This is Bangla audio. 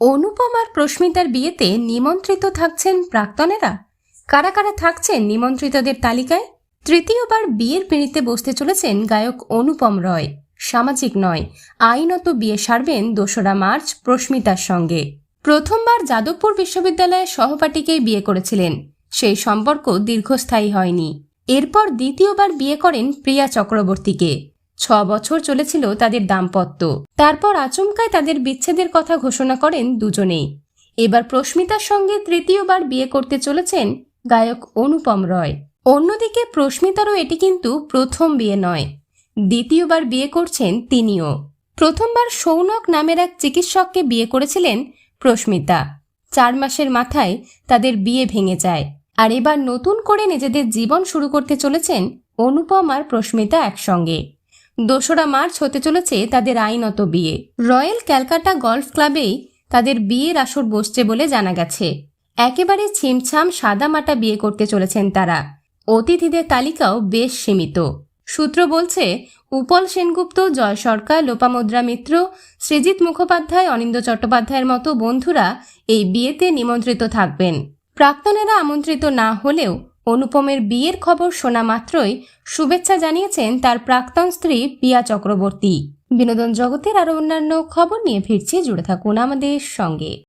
অনুপম আর প্রস্মিতার বিয়েতে নিমন্ত্রিত থাকছেন প্রাক্তনেরা? কারা কারা থাকছেন নিমন্ত্রিতদের তালিকায়? তৃতীয়বার বিয়ের পিঁড়িতে বসতে চলেছেন গায়ক অনুপম রয়। সামাজিক নয়, আইনত বিয়ে সারবেন দোসরা মার্চ প্রস্মিতার সঙ্গে। প্রথমবার যাদবপুর বিশ্ববিদ্যালয়ের সহপাঠীকেই বিয়ে করেছিলেন। সেই সম্পর্ক দীর্ঘস্থায়ী হয়নি। এরপর দ্বিতীয়বার বিয়ে করেন প্রিয়া চক্রবর্তীকে। ছ বছর চলেছিল তাদের দাম্পত্য। তারপর আচমকায় তাদের বিচ্ছেদের কথা ঘোষণা করেন দুজনেই। এবার প্রস্মিতার সঙ্গে তৃতীয়বার বিয়ে করতে চলেছেন গায়ক অনুপম রয়। অন্যদিকে প্রস্মিতারও এটি কিন্তু প্রথম বিয়ে নয়, দ্বিতীয়বার বিয়ে করছেন তিনিও। প্রথমবার সৌনক নামের এক চিকিৎসককে বিয়ে করেছিলেন প্রস্মিতা চার মাসের মাথায় তাদের বিয়ে ভেঙে যায়। আর এবার নতুন করে নিজেদের জীবন শুরু করতে চলেছেন অনুপম আর প্রস্মিতা একসঙ্গে। দোসরা মার্চ হতে চলেছে তাদের আইনত বিয়ে। রয়্যাল ক্যালকাটা গলফ ক্লাবেই তাদের বিয়ের আসর বসছে বলে জানা গেছে। একেবারে ছিমছাম সাদামাটা বিয়ে করতে চলেছেন তারা। অতিথিদের তালিকাও বেশ সীমিত। সূত্র বলছে, উপল সেনগুপ্ত, জয় সরকার, লোপামুদ্রা মিত্র, সৃজিত মুখোপাধ্যায় অনিন্দ চট্টোপাধ্যায়ের মতো বন্ধুরা এই বিয়েতে নিমন্ত্রিত থাকবেন। প্রাক্তনেরা আমন্ত্রিত না হলেও অনুপমের বিয়ের খবর শোনা মাত্রই শুভেচ্ছা জানিয়েছেন তার প্রাক্তন স্ত্রী পিয়া চক্রবর্তী। বিনোদন জগতের আরও অন্যান্য খবর নিয়ে ফিরছি, জুড়ে থাকুন আমাদের সঙ্গে।